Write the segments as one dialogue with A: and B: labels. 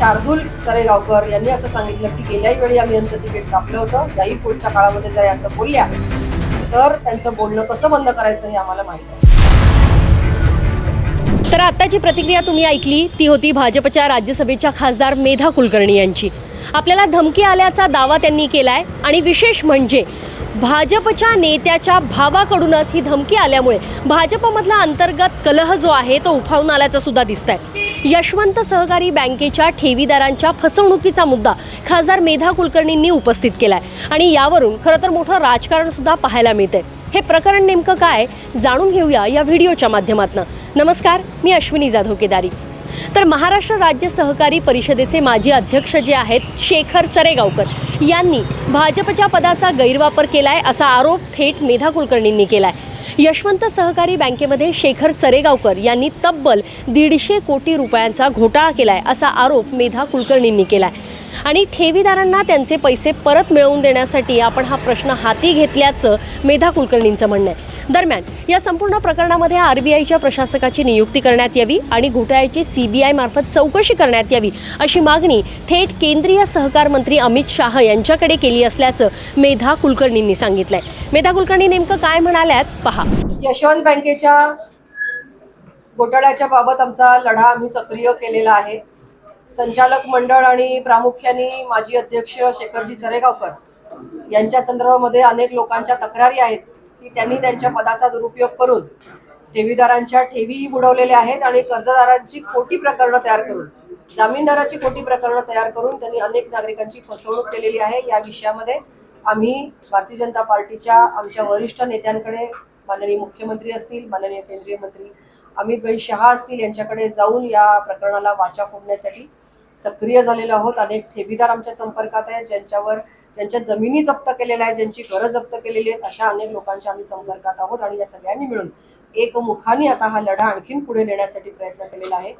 A: शार्दूल चरेगावकर यांनी असं सांगितलं की गेल्याही वेळी आम्ही यांचं तिकीट कापलं होतं. याही पुढच्या काळामध्ये जर यांचं बोलल्या तर त्यांचं बोलणं कसं बंद करायचं हे आम्हाला माहीत आहे.
B: तर आत्ताची प्रतिक्रिया तुम्ही ऐकली ती होती भाजपच्या राज्यसभेच्या खासदार मेधा कुलकर्णी यांची. आपल्याला धमकी आल्याचा दावा त्यांनी केलाय आणि विशेष म्हणजे भाजपच्या नेत्याच्या भावाकडूनच ही धमकी आल्यामुळे भाजपमधला अंतर्गत कलह जो आहे तो उफाळून आल्याचं सुद्धा दिसत आहे यशवंत सहकारी बँकेच्या ठेवीदारांच्या फसवणुकीचा मुद्दा खासदार मेधा कुलकर्णींनी उपस्थित केलाय आणि यावरून खरं तर मोठं राजकारण सुद्धा पाहायला मिळतंय. हे प्रकरण नेमकं काय? जाणून घेऊया या व्हिडिओच्या माध्यमातून. नमस्कार मी अश्विनी जाधव केदारी. तर महाराष्ट्र राज्य सहकारी परिषदेचे माजी अध्यक्ष जे आहेत शेखर चरेगावकर यांनी भाजपच्या पदाचा गैरवापर केलाय असा आरोप थेट मेधा कुलकर्णींनी केलाय. यशवंत सहकारी बँकेमध्ये शेखर चरेगावकर यांनी तब्बल दीडशे कोटी रुपयांचा घोटाळा केलाय असा आरोप मेधा कुलकर्णींनी केलाय. आणि ठेवीदारांना त्यांचे पैसे परत मिळवून देण्यासाठी आपण हा प्रश्न हाती घेतल्याचं मेधा कुलकर्णींचं म्हणणं आहे. दरम्यान या संपूर्ण प्रकरणामध्ये आर बी आयच्या प्रशासकाची नियुक्ती करण्यात यावी आणि घोटाळ्याची सी बी आय मार्फत चौकशी करण्यात यावी अशी मागणी थेट केंद्रीय सहकार मंत्री अमित शाह यांच्याकडे केली असल्याचं मेधा कुलकर्णींनी सांगितलंय. मेधा कुलकर्णी नेमकं काय म्हणाल्यात? पहा.
A: यशवंत बँकेच्या घोटाळ्याच्या बाबत आमचा लढा आम्ही सक्रिय केलेला आहे. संचालक मंडळ आणि प्रामुख्याने माजी अध्यक्ष शेखरजी चरेगावकर यांच्या संदर्भामध्ये अनेक लोकांच्या तक्रारी आहेत की त्यांनी त्यांच्या पदाचा दुरुपयोग करून ठेवीदारांच्या ठेवीही बुडवलेल्या आहेत आणि कर्जदारांची खोटी प्रकरणं तयार करून जामीनदाराची खोटी प्रकरणं तयार करून त्यांनी अनेक नागरिकांची फसवणूक केलेली आहे. या विषयामध्ये आम्ही भारतीय जनता पार्टीच्या आमच्या वरिष्ठ नेत्यांकडे माननीय मुख्यमंत्री असतील माननीय केंद्रीय मंत्री अमित भाई शहा असतील यांच्याकडे जाऊन या प्रकरणाला वाचा फोडण्यासाठी सक्रिय झालेलो आहोत. अनेक ठेवीदार आमच्या संपर्कात आहेत ज्यांच्यावर ज्यांच्या जमिनी जप्त केलेल्या आहेत ज्यांची घरं जप्त केलेली आहेत अशा अनेक लोकांच्या आम्ही संपर्कात आहोत आणि या सगळ्यांनी मिळून एकमुखाने आता हा लढा आणखीन पुढे नेण्यासाठी प्रयत्न केलेला आहे.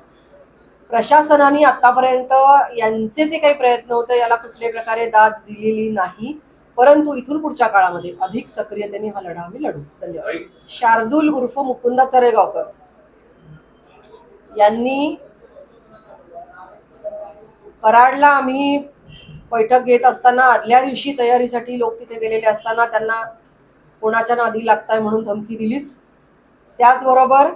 A: प्रशासनाने आतापर्यंत यांचे जे काही प्रयत्न होते याला कुठल्याही प्रकारे दाद दिलेली नाही. परंतु इथून पुढच्या काळामध्ये अधिक सक्रियतेने हा लढा आम्ही लढू. धन्यवाद. शार्दूल उर्फ मुकुंदा चरेगावकर. यांनी कराडला आम्ही बैठक घेत असताना आदल्या दिवशी तयारीसाठी लोक तिथे गेलेले असताना त्यांना कोणाच्या नादी लागताय म्हणून धमकी दिलीच. त्याचबरोबर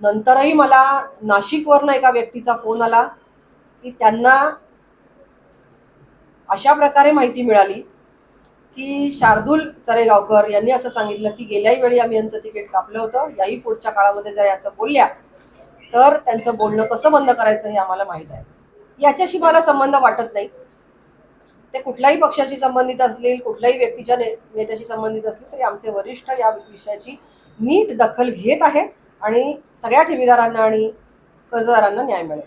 A: नंतरही मला नाशिकवरनं एका व्यक्तीचा फोन आला की त्यांना अशा प्रकारे माहिती मिळाली की शार्दूल चरेगावकर यांनी असं सांगितलं की गेल्याही वेळी आम्ही यांचं तिकीट कापलं होतं. याही पुढच्या काळामध्ये जर याचं बोलल्या तर त्यांचं बोलणं कसं बंद करायचं हे आम्हाला माहीत आहे. याच्याशी मला संबंध वाटत नाही. ते कुठल्याही पक्षाशी संबंधित असतील कुठल्याही व्यक्तीच्या ने नेत्याशी संबंधित असतील तरी आमचे वरिष्ठ या विषयाची नीट दखल घेत आहेत आणि सगळ्या ठेवीदारांना आणि कर्जदारांना न्याय मिळेल.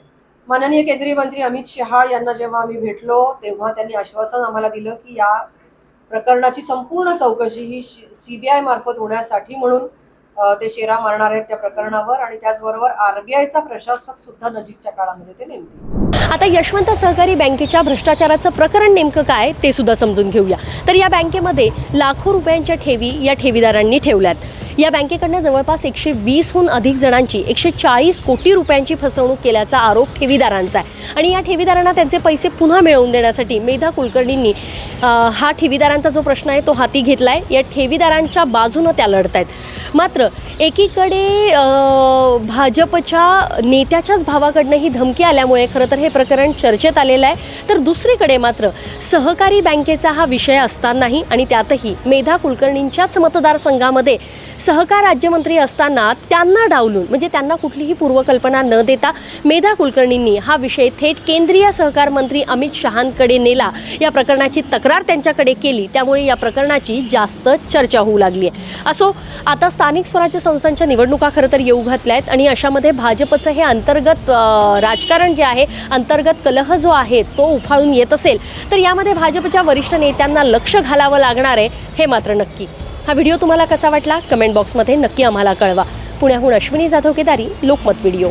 A: माननीय केंद्रीय मंत्री अमित शहा यांना जेव्हा आम्ही भेटलो तेव्हा त्यांनी आश्वासन आम्हाला दिलं की या प्रकरणाची संपूर्ण चौकशी ही सी बी आय मार्फत होण्यासाठी म्हणून ते शेरा मारणार आहेत त्या प्रकरणावर आणि त्याचबरोबर आरबीआयचा प्रशासक सुद्धा नजीकच्या काळामध्ये ते नेमतील.
B: आता यशवंत सहकारी बँकेच्या भ्रष्टाचाराचं प्रकरण नेमकं काय ते सुद्धा समजून घेऊया. तर या बँकेमध्ये लाखो रुपयांच्या ठेवी या ठेवीदारांनी ठेवल्यात. या बँकेकडनं जवळपास एकशे वीसहून अधिक जणांची एकशे चाळीस कोटी रुपयांची फसवणूक केल्याचा आरोप ठेवीदारांचा आहे. आणि या ठेवीदारांना त्यांचे पैसे पुन्हा मिळवून देण्यासाठी मेधा कुलकर्णींनी हा ठेवीदारांचा जो प्रश्न आहे तो हाती घेतला आहे या ठेवीदारांच्या बाजूनं त्या लढत आहेत मात्र एकीकडे भाजपच्या नेत्याच्याच भावाकडनं ही धमकी आल्यामुळे खरं तर हे प्रकरण चर्चेत आलेलं आहे. तर दुसरीकडे मात्र सहकारी बँकेचा हा विषय असतानाही आणि त्यातही मेधा कुलकर्णींच्याच मतदारसंघामध्ये सहकार राज्यमंत्री असताना त्यांना डावलून म्हणजे त्यांना कुठलीही पूर्वकल्पना न देता मेधा कुलकर्णींनी हा विषय थेट केंद्रीय सहकार मंत्री अमित शहांकडे नेला. या प्रकरणाची तक्रार त्यांच्याकडे केली. त्यामुळे या प्रकरणाची जास्त चर्चा होऊ लागली आहे. असो आता स्थानिक स्वराज्य संस्थांच्या निवडणुका खरं तर येऊ घातल्या आहेत आणि अशामध्ये भाजपचं हे अंतर्गत राजकारण जे आहे अंतर्गत कलह जो आहे तो उफाळून येत असेल तर यामध्ये भाजपच्या वरिष्ठ नेत्यांना लक्ष घालावं लागणार आहे हे मात्र नक्की. हा व्हिडिओ तुम्हाला कसा वाटला? कमेंट बॉक्समध्ये नक्की आम्हाला कळवा. पुण्याहून अश्विनी जाधव केदारी लोकमत व्हिडिओ.